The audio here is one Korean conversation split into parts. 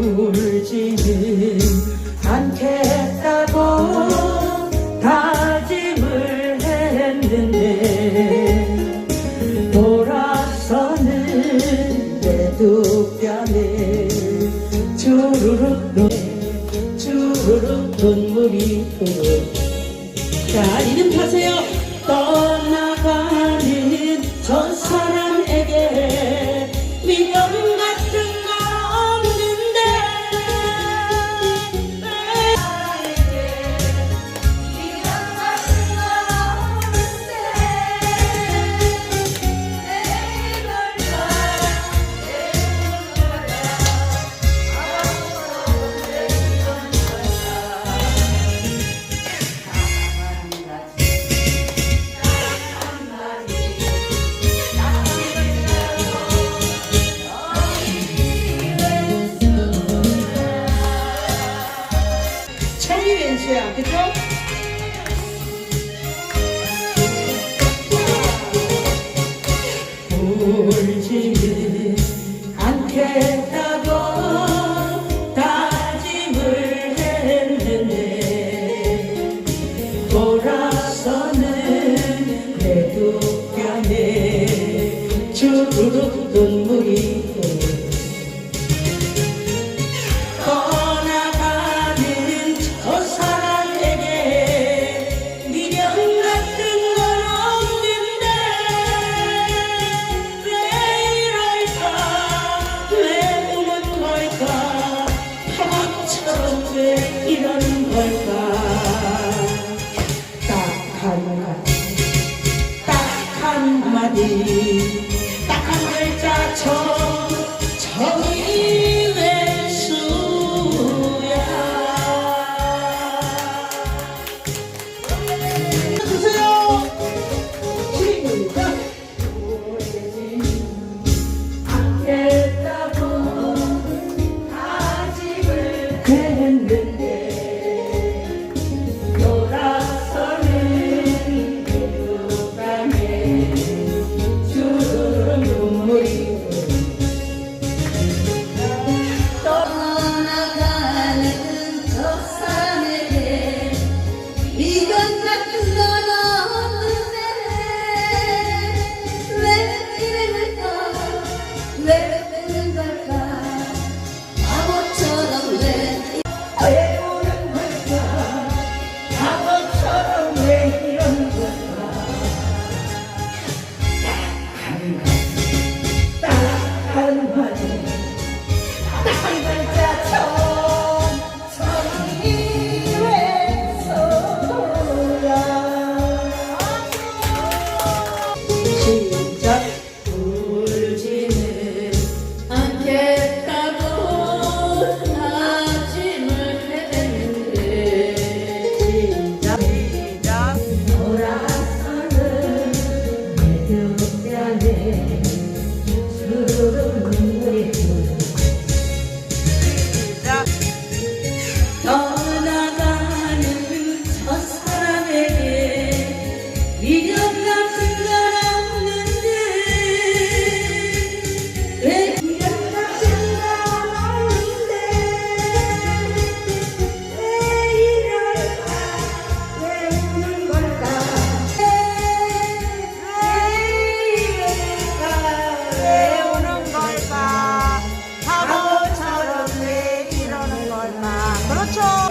울지는 않겠다고 다짐을 했는데 돌아서는 내 두 뺨에 주르륵 눈 주르륵 눈물이 흐르 자 이름 타세요. 떠 울지 않겠다고 다짐을 했는데 돌아서는 내 두 뺨에 주름 Yeah. 8.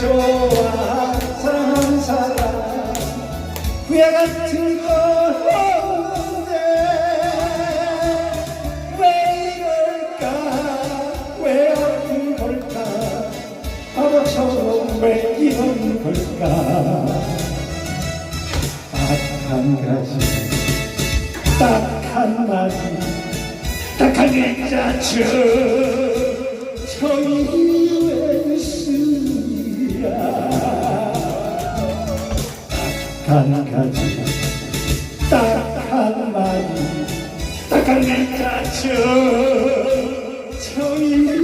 좋아 사랑하는 사람 후회 같은 거 없는데 왜 이럴까? 왜 아픈 걸까? 바보처럼 왜 이런 걸까? 딱한 가지 딱한 마디 딱한 글자 저 정의 한 가지 딱한 마디 딱한 가지 정이